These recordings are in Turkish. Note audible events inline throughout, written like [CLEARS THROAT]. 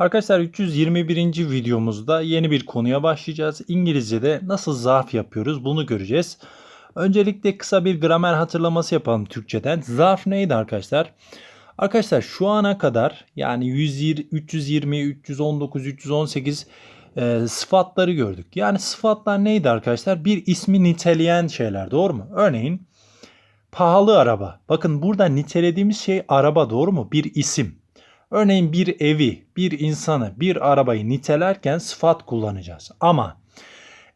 Arkadaşlar 321. videomuzda yeni bir konuya başlayacağız. İngilizce'de nasıl zarf yapıyoruz bunu göreceğiz. Öncelikle kısa bir gramer hatırlaması yapalım Türkçeden. Zarf neydi arkadaşlar? Arkadaşlar şu ana kadar yani 120, 320, 319, 318 e, sıfatları gördük. Yani sıfatlar neydi arkadaşlar? Bir ismi niteleyen şeyler doğru mu? Örneğin pahalı araba. Bakın burada nitelediğimiz şey araba doğru mu? Bir isim. Örneğin bir evi, bir insanı, bir arabayı nitelerken sıfat kullanacağız. Ama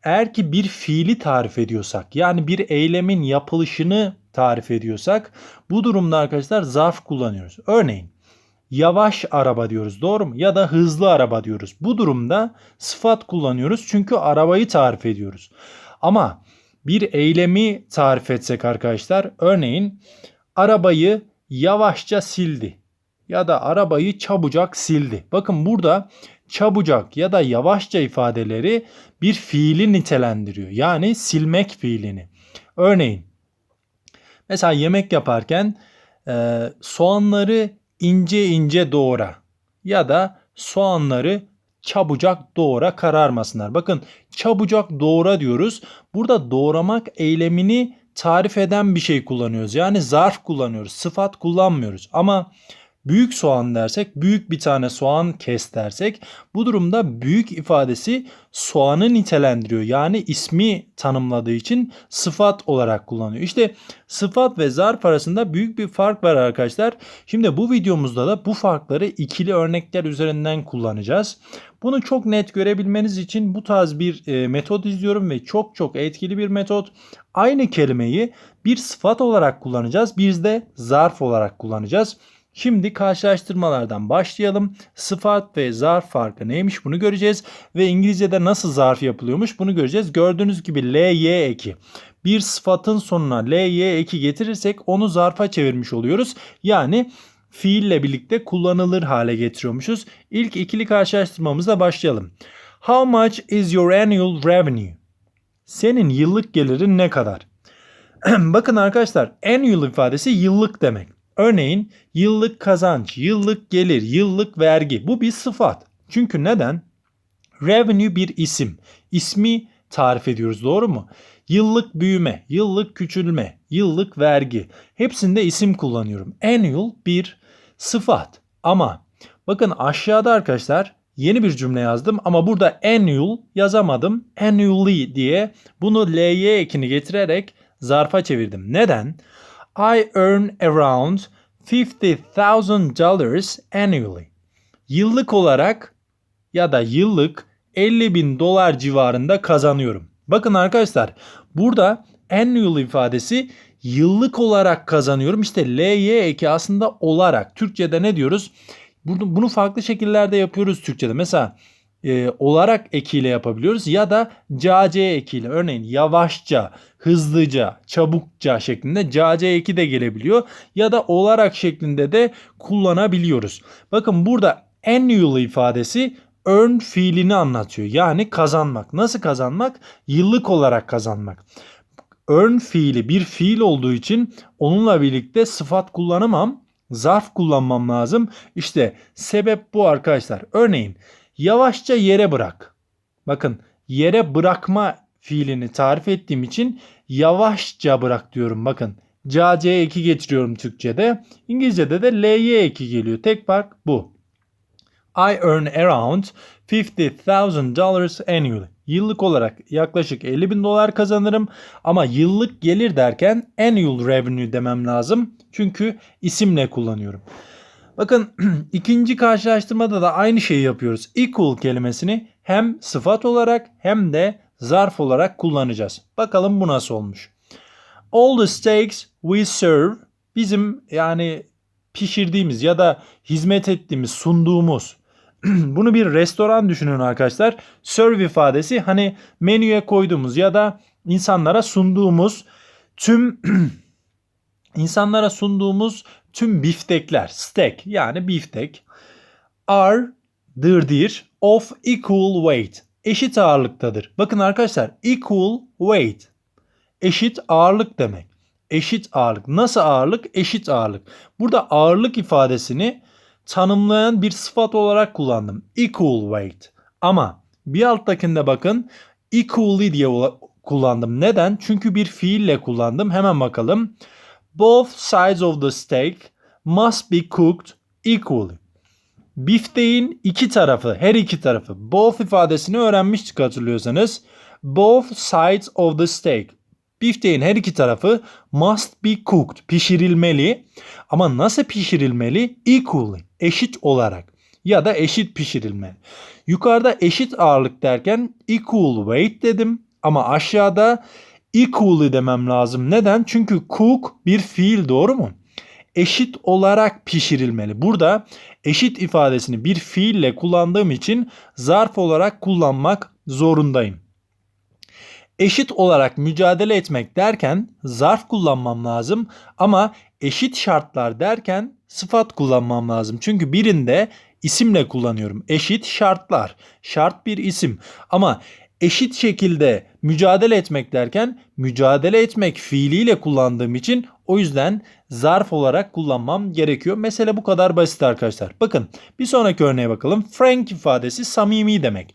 eğer ki bir fiili tarif ediyorsak yani bir eylemin yapılışını tarif ediyorsak bu durumda arkadaşlar zarf kullanıyoruz. Örneğin yavaş araba diyoruz doğru mu? Ya da hızlı araba diyoruz. Bu durumda sıfat kullanıyoruz çünkü arabayı tarif ediyoruz. Ama bir eylemi tarif etsek arkadaşlar örneğin arabayı yavaşça sildi ya da arabayı çabucak sildi. Bakın burada çabucak ya da yavaşça ifadeleri bir fiili nitelendiriyor. Yani silmek fiilini. Örneğin mesela yemek yaparken e, soğanları ince ince doğra ya da soğanları çabucak doğra kararmasınlar. Bakın çabucak doğra diyoruz. Burada doğramak eylemini tarif eden bir şey kullanıyoruz. Yani zarf kullanıyoruz. Sıfat kullanmıyoruz. Ama Büyük soğan dersek büyük bir tane soğan kes dersek bu durumda büyük ifadesi soğanı nitelendiriyor. Yani ismi tanımladığı için sıfat olarak kullanıyor. İşte sıfat ve zarf arasında büyük bir fark var arkadaşlar. Şimdi bu videomuzda da bu farkları ikili örnekler üzerinden kullanacağız. Bunu çok net görebilmeniz için bu tarz bir e, metot izliyorum ve çok çok etkili bir metot. Aynı kelimeyi bir sıfat olarak kullanacağız. Bir de zarf olarak kullanacağız. Şimdi karşılaştırmalardan başlayalım. Sıfat ve zarf farkı neymiş bunu göreceğiz. Ve İngilizce'de nasıl zarf yapılıyormuş bunu göreceğiz. Gördüğünüz gibi ly eki. Bir sıfatın sonuna ly eki getirirsek onu zarfa çevirmiş oluyoruz. Yani fiille birlikte kullanılır hale getiriyormuşuz. İlk ikili karşılaştırmamızla başlayalım. How much is your annual revenue? Senin yıllık gelirin ne kadar? [CLEARS THROAT] Bakın arkadaşlar annual ifadesi yıllık demek. Örneğin yıllık kazanç, yıllık gelir, yıllık vergi bu bir sıfat. Çünkü neden? Revenue bir isim. İsmi tarif ediyoruz doğru mu? Yıllık büyüme, yıllık küçülme, yıllık vergi hepsinde isim kullanıyorum. Annual bir sıfat. Ama bakın aşağıda arkadaşlar yeni bir cümle yazdım ama burada annual yazamadım. Annually diye bunu ly ekini getirerek zarfa çevirdim. Neden? I earn around $50,000 annually. Yıllık olarak ya da yıllık 50 bin dolar civarında kazanıyorum. Bakın arkadaşlar burada annual ifadesi yıllık olarak kazanıyorum. İşte ly eki aslında olarak. Türkçe'de ne diyoruz? Bunu farklı şekillerde yapıyoruz Türkçe'de. Mesela e, olarak ekiyle yapabiliyoruz ya da cac ekiyle. Örneğin yavaşça, hızlıca, çabukça şeklinde cac eki de gelebiliyor ya da olarak şeklinde de kullanabiliyoruz. Bakın burada annual ifadesi earn fiilini anlatıyor. Yani kazanmak. Nasıl kazanmak? Yıllık olarak kazanmak. Earn fiili bir fiil olduğu için onunla birlikte sıfat kullanamam. Zarf kullanmam lazım. İşte sebep bu arkadaşlar. Örneğin Yavaşça yere bırak. Bakın yere bırakma fiilini tarif ettiğim için yavaşça bırak diyorum. Bakın cac eki getiriyorum Türkçe'de. İngilizce'de de ly eki geliyor. Tek fark bu. I earn around $50,000 annually. Yıllık olarak yaklaşık 50 bin dolar kazanırım ama yıllık gelir derken annual revenue demem lazım. Çünkü isimle kullanıyorum. Bakın [CLEARS THROAT] ikinci karşılaştırmada da aynı şeyi yapıyoruz. Equal kelimesini hem sıfat olarak hem de zarf olarak kullanacağız. Bakalım bu nasıl olmuş. All the steaks we serve bizim yani pişirdiğimiz ya da hizmet ettiğimiz, sunduğumuz [CLEARS THROAT] bunu bir restoran düşünün arkadaşlar. Serve ifadesi hani menüye koyduğumuz ya da insanlara sunduğumuz tüm [CLEARS THROAT] insanlara sunduğumuz tüm biftekler, steak yani biftek are dırdir of equal weight. Eşit ağırlıktadır. Bakın arkadaşlar equal weight. Eşit ağırlık demek. Eşit ağırlık. Nasıl ağırlık? Eşit ağırlık. Burada ağırlık ifadesini tanımlayan bir sıfat olarak kullandım. Equal weight. Ama bir alttakinde bakın equally diye kullandım. Neden? Çünkü bir fiille kullandım. Hemen bakalım. Both sides of the steak must be cooked equally. Bifteğin iki tarafı, her iki tarafı. Both ifadesini öğrenmiştik hatırlıyorsanız. Both sides of the steak. Bifteğin her iki tarafı must be cooked, pişirilmeli. Ama nasıl pişirilmeli? Equally, eşit olarak ya da eşit pişirilmeli. Yukarıda eşit ağırlık derken equal weight dedim ama aşağıda equally demem lazım. Neden? Çünkü cook bir fiil doğru mu? Eşit olarak pişirilmeli. Burada eşit ifadesini bir fiille kullandığım için zarf olarak kullanmak zorundayım. Eşit olarak mücadele etmek derken zarf kullanmam lazım ama eşit şartlar derken sıfat kullanmam lazım. Çünkü birinde isimle kullanıyorum. Eşit şartlar. Şart bir isim. Ama eşit şekilde mücadele etmek derken mücadele etmek fiiliyle kullandığım için o yüzden zarf olarak kullanmam gerekiyor. Mesele bu kadar basit arkadaşlar. Bakın bir sonraki örneğe bakalım. Frank ifadesi samimi demek.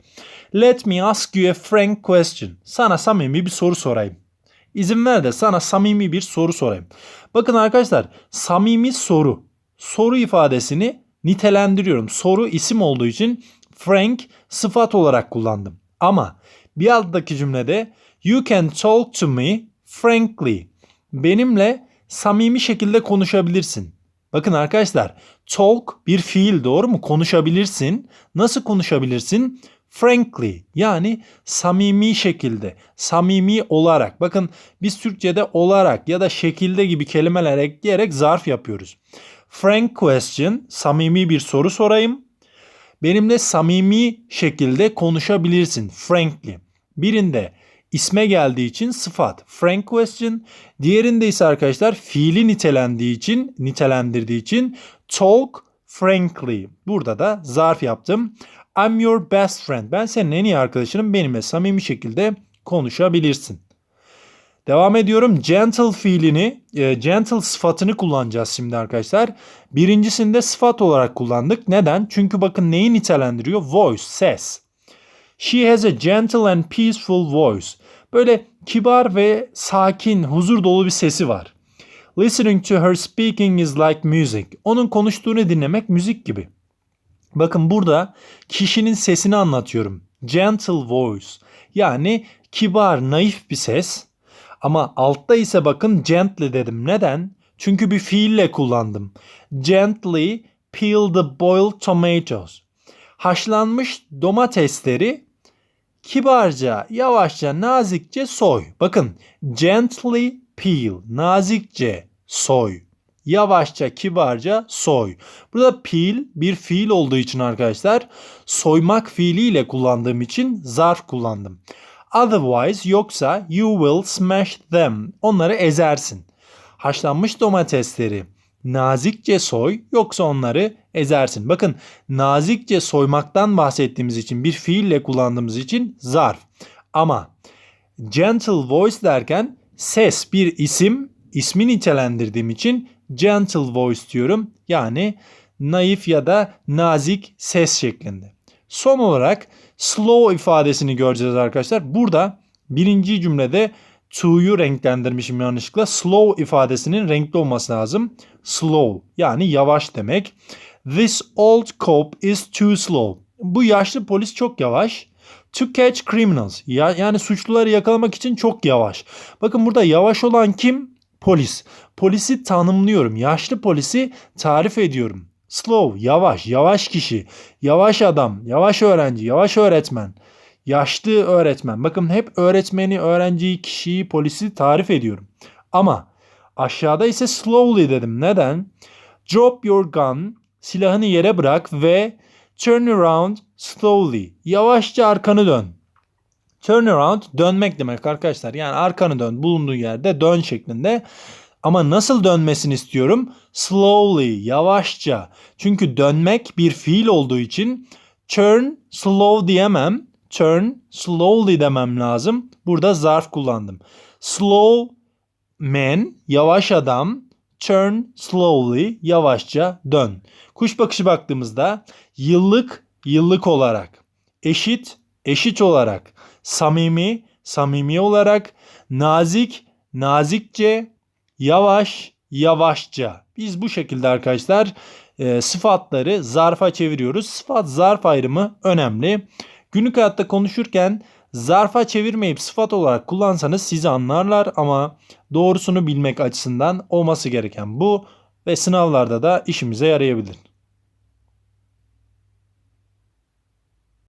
Let me ask you a frank question. Sana samimi bir soru sorayım. İzin ver de sana samimi bir soru sorayım. Bakın arkadaşlar samimi soru. Soru ifadesini nitelendiriyorum. Soru isim olduğu için frank sıfat olarak kullandım. Ama bir alttaki cümlede you can talk to me frankly. Benimle samimi şekilde konuşabilirsin. Bakın arkadaşlar talk bir fiil doğru mu? Konuşabilirsin. Nasıl konuşabilirsin? Frankly yani samimi şekilde, samimi olarak. Bakın biz Türkçe'de olarak ya da şekilde gibi kelimeler ekleyerek zarf yapıyoruz. Frank question, samimi bir soru sorayım. Benimle samimi şekilde konuşabilirsin. Frankly. Birinde isme geldiği için sıfat frank question. Diğerinde ise arkadaşlar fiili nitelendiği için, nitelendirdiği için talk frankly. Burada da zarf yaptım. I'm your best friend. Ben senin en iyi arkadaşınım. Benimle samimi şekilde konuşabilirsin. Devam ediyorum. Gentle fiilini, e, gentle sıfatını kullanacağız şimdi arkadaşlar. Birincisinde sıfat olarak kullandık. Neden? Çünkü bakın neyi nitelendiriyor? Voice, ses. She has a gentle and peaceful voice. Böyle kibar ve sakin, huzur dolu bir sesi var. Listening to her speaking is like music. Onun konuştuğunu dinlemek müzik gibi. Bakın burada kişinin sesini anlatıyorum. Gentle voice. Yani kibar, naif bir ses. Ama altta ise bakın gently dedim. Neden? Çünkü bir fiille kullandım. Gently peel the boiled tomatoes. Haşlanmış domatesleri kibarca, yavaşça, nazikçe soy. Bakın gently peel, nazikçe soy. Yavaşça, kibarca soy. Burada peel bir fiil olduğu için arkadaşlar soymak fiiliyle kullandığım için zarf kullandım. Otherwise yoksa you will smash them. Onları ezersin. Haşlanmış domatesleri nazikçe soy yoksa onları ezersin. Bakın nazikçe soymaktan bahsettiğimiz için bir fiille kullandığımız için zarf. Ama gentle voice derken ses bir isim, ismi nitelendirdiğim için gentle voice diyorum. Yani naif ya da nazik ses şeklinde. Son olarak slow ifadesini göreceğiz arkadaşlar. Burada birinci cümlede to'yu renklendirmişim yanlışlıkla. Slow ifadesinin renkli olması lazım. Slow yani yavaş demek. This old cop is too slow. Bu yaşlı polis çok yavaş. To catch criminals. Ya, yani suçluları yakalamak için çok yavaş. Bakın burada yavaş olan kim? Polis. Polisi tanımlıyorum. Yaşlı polisi tarif ediyorum. Slow, yavaş, yavaş kişi, yavaş adam, yavaş öğrenci, yavaş öğretmen, yaşlı öğretmen. Bakın hep öğretmeni, öğrenciyi, kişiyi, polisi tarif ediyorum. Ama aşağıda ise slowly dedim. Neden? Drop your gun, silahını yere bırak ve turn around slowly. Yavaşça arkanı dön. Turn around dönmek demek arkadaşlar. Yani arkanı dön, bulunduğun yerde dön şeklinde. Ama nasıl dönmesini istiyorum? Slowly, yavaşça. Çünkü dönmek bir fiil olduğu için turn slow diyemem. Turn slowly demem lazım. Burada zarf kullandım. Slow man, yavaş adam. turn slowly yavaşça dön. Kuş bakışı baktığımızda yıllık yıllık olarak, eşit eşit olarak, samimi samimi olarak, nazik nazikçe, yavaş yavaşça. Biz bu şekilde arkadaşlar e, sıfatları zarfa çeviriyoruz. Sıfat zarf ayrımı önemli. Günlük hayatta konuşurken zarfa çevirmeyip sıfat olarak kullansanız sizi anlarlar ama doğrusunu bilmek açısından olması gereken bu ve sınavlarda da işimize yarayabilir.